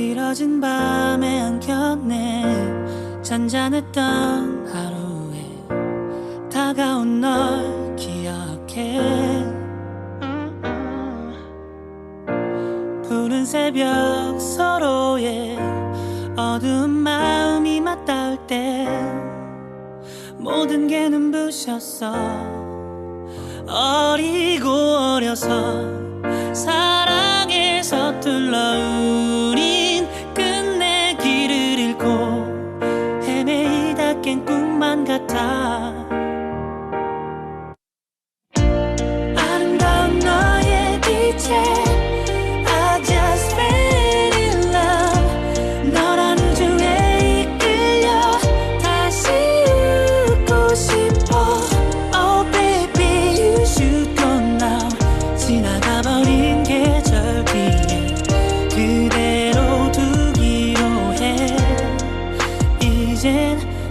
길어진 밤에 안겼네. 잔잔했던 하루에 다가온 널 기억해. 푸른 새벽 서로의 어두운 마음이 맞닿을 때 모든 게 눈부셨어. 어리고 어려서 같아. 아름다운 너의 빛에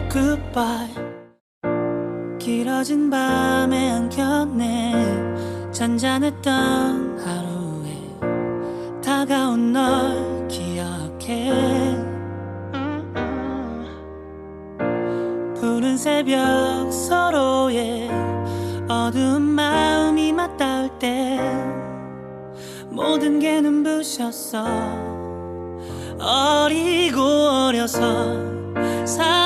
goodbye 길어진 밤에 안겼네. 잔잔했던 하루에 다가온 널 기억해. 푸른 새벽 서로의 어두운 마음이 맞닿을 때 모든 게 눈부셨어. 어리고 어려서 서툴러